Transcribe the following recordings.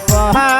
for her.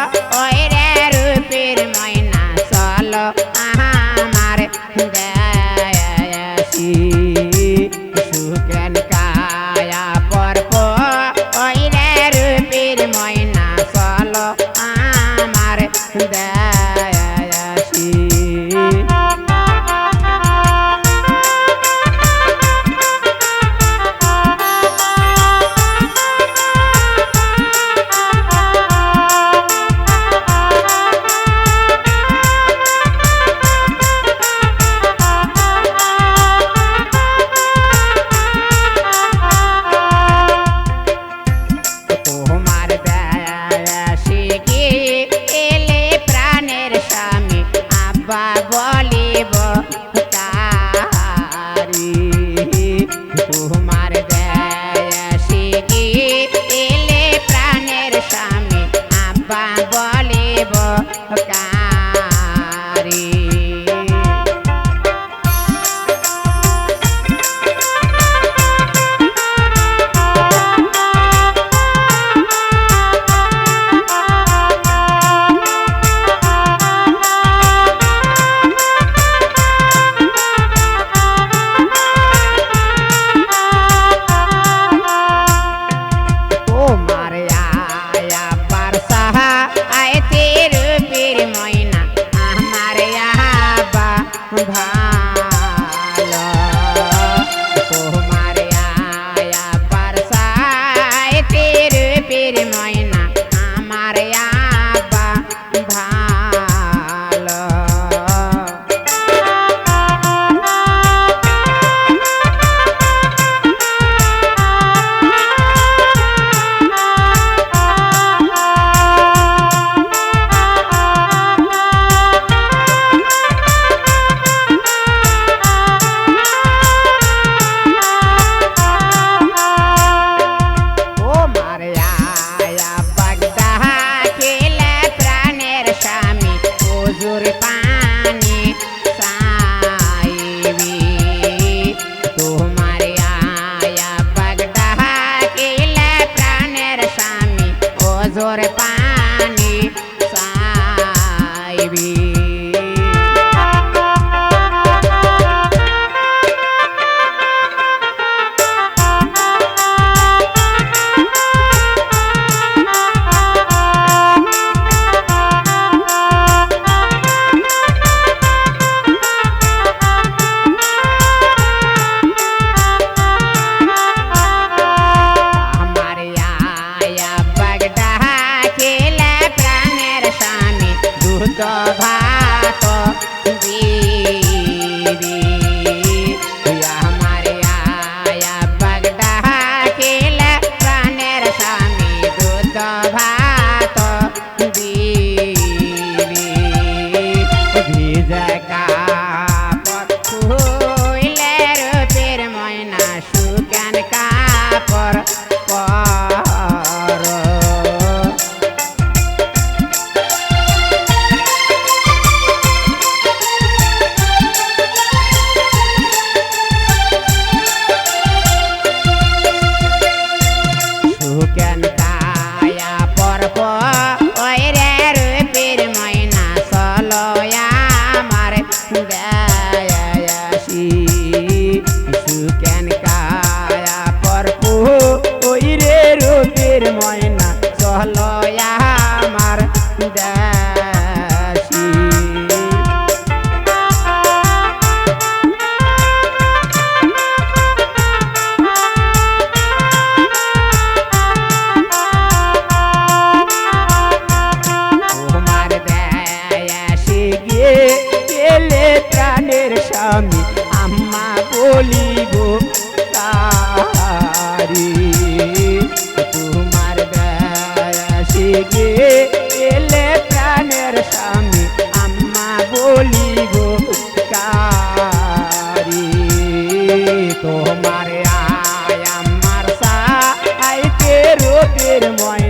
তোমার দয়া শিখে এলে প্রাণের স্বামী আম্মা বলিব কারি তোমার আয় আমার সা আইতে রোদের ময়